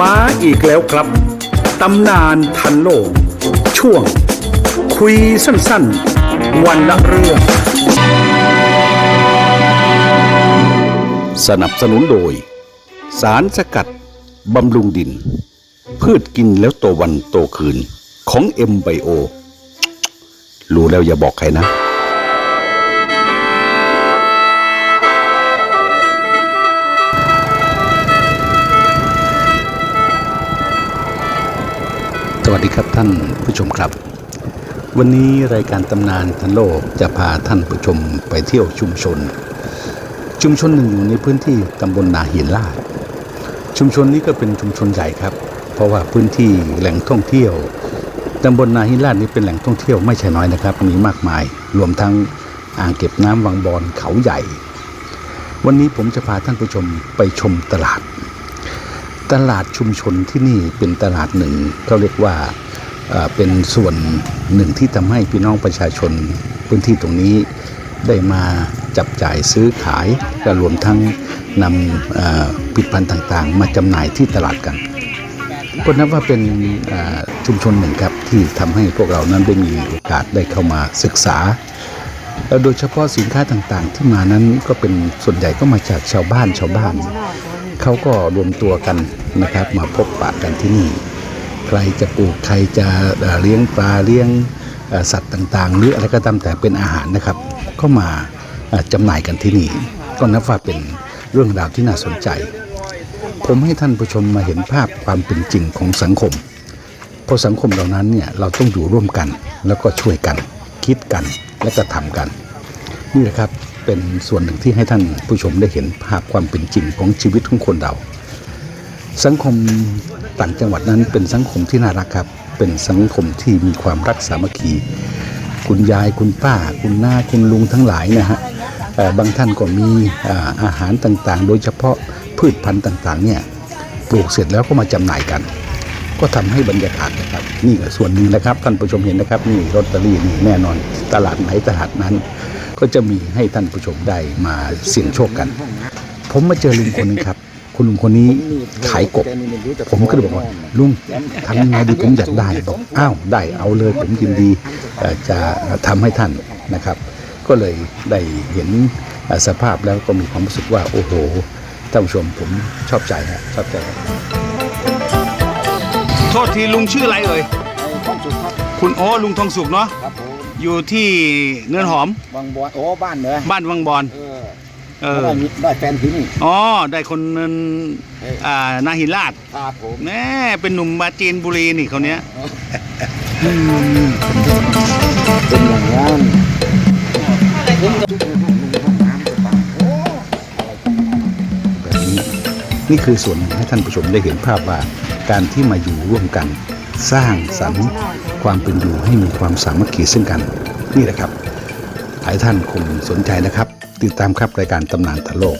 มาอีกแล้วครับ ตำนานทันโลก ช่วง คุยสั้นๆ วันละเรื่อง สนับสนุนโดย สารสกัดบำรุงดิน พืชกินแล้วโตวันโตคืนของเอ็มไบโอรู้แล้วอย่าบอกใครนะ วัสดีครับท่านผู้ชมครับ วันนี้รายการตำนานทันโลกจะพาท่านผู้ชมไปเที่ยวชุมชน ชุมชนหนึ่งอยู่ในพื้นที่ตำบลนาหินลาดชุมชนนี้ก็เป็นชุมชนใหญ่ครับ เพราะว่าพื้นที่แหล่งท่องเที่ยวตำบลนาหินลาดนี้เป็นแหล่งท่องเที่ยวไม่ใช่น้อยนะครับ มีมากมาย รวมทั้งอ่างเก็บน้ำวังบอนเขาใหญ่ วันนี้ผมจะพาท่านผู้ชมไปชมตลาด ตลาดชุมชนที่นี่เป็นตลาดหนึ่งเขาเรียกว่าเป็นส่วนหนึ่งที่ทำให้พี่น้องประชาชนพื้นที่ตรงนี้ได้มาจับจ่ายซื้อขายและรวมทั้งนำผลิตภัณฑ์ต่างๆ มาจำหน่ายที่ตลาดกันก็นับว่าเป็นชุมชนหนึ่งครับที่ทำให้พวกเรานั้นได้มีโอกาสได้เข้ามาศึกษาแล้วโดยเฉพาะสินค้าต่างๆ ที่มานั้นก็เป็นส่วนใหญ่ก็มาจากชาวบ้านชาวบ้าน เขาก็รวมตัวกันนะครับ มาพบปะกันที่นี่ ใครจะปลูกใครจะเลี้ยงปลาเลี้ยงสัตว์ต่างๆ หรืออะไรก็ตามแต่เป็นอาหารนะครับ ก็มาจำหน่ายกันที่นี่ ก็นับว่าเป็นเรื่องราวที่น่าสนใจ ผมให้ท่านผู้ชมมาเห็นภาพความเป็นจริงของสังคม เพราะสังคมเหล่านั้นเนี่ยเราต้องอยู่ร่วมกัน แล้วก็ช่วยกัน คิดกันและก็ทำกัน นี่แหละครับ เป็นส่วนหนึ่งที่ให้ท่านผู้ชมได้เห็นภาพความเป็นจริงของชีวิตของคนเรา สังคมต่างจังหวัดนั้นเป็นสังคมที่น่ารักครับ เป็นสังคมที่มีความรักสามัคคี คุณยายคุณป้า คุณน้าคุณลุงทั้งหลายนะฮะบางท่านก็มีอาหารต่างๆ โดยเฉพาะพืชพันธุ์ต่างๆเนี่ยปลูกเสร็จแล้วก็มาจำหน่ายกัน ก็ทำให้บรรยากาศนะครับนี่ก็ส่วนหนึ่งนะครับท่านผู้ชมเห็นนะครับนี่ลอตเตอรี่นี่แน่นอน ตลาดไหนตลาดนั้น ก็จะมีให้ท่านผู้ชมได้มาเสี่ยงโชคกัน ผมมาเจอลุงคนหนึงครับ คุณลุงคนนี้ขายกบ ผมก็เลยบอกว่าลุงทำยังไงดีผมอยากได้บอกอ้าวได้เอาเลยผมยินดีเอ่อจะทำให้ท่านนะครับ ก็เลยได้เห็นเอ่อสภาพแล้วก็มีความรู้สึกว่าโอ้โหท่านผู้ชมผมชอบใจฮะชอบใจโทษทีลุงชื่ออะไรเอ่ยห้องสุดครับคุณโอ้ลุงทองสุกเนาะครับผม อยู่ที่เนินหอมบางบอนโอ้บ้านเหรอบ้านวังบอนเออเออได้มีได้แฟนที่นี่อ๋อได้คนเนินเอออ่านาหินลาดครับผมแน่เป็นหนุ่มมาจีนบุรีนี่เขาเนี้ยเป็นอย่างนั้นผมจะทุกคนห้องน้ำจะฟังโอ้แบบนี้นี่คือส่วนหนึ่งให้ท่านผู้ชมได้เห็นภาพว่าการที่มาอยู่ร่วมกัน สร้างสรรค์ความเป็นอยู่ให้มีความสามัคคีซึ่งกันนี่แหละครับหลายท่านคงสนใจนะครับ ติดตามครับรายการตำนานตะโลก